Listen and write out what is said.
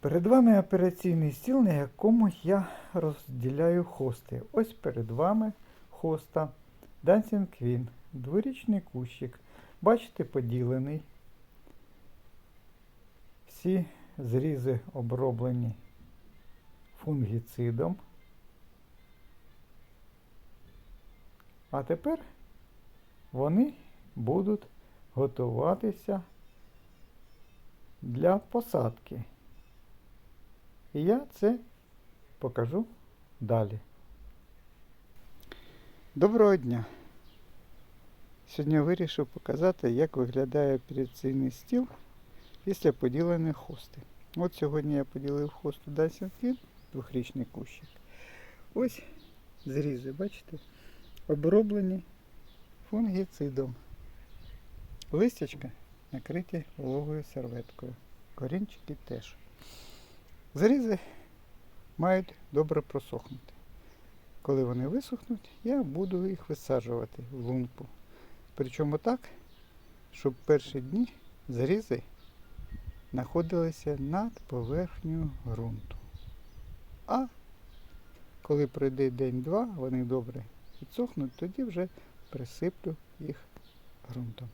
Перед вами операційний стіл, на якому я розділяю хости. Ось перед вами хоста Dancing Queen, дворічний кущик. Бачите, поділений. Всі зрізи оброблені фунгіцидом. А тепер вони будуть готуватися для посадки. І я це покажу далі. Доброго дня! Сьогодні вирішив показати, як виглядає операційний стіл після поділених хости. От сьогодні я поділив хосту Dancing двохрічний кущик. Ось зрізи, бачите, оброблені фунгіцидом. Листячка накриті вологою серветкою. Корінчики теж. Зрізи мають добре просохнути. Коли вони висохнуть, я буду їх висаджувати в лунку. Причому так, щоб перші дні зрізи знаходилися над поверхнею ґрунту. А коли пройде день-два, вони добре підсохнуть, тоді вже присиплю їх ґрунтом.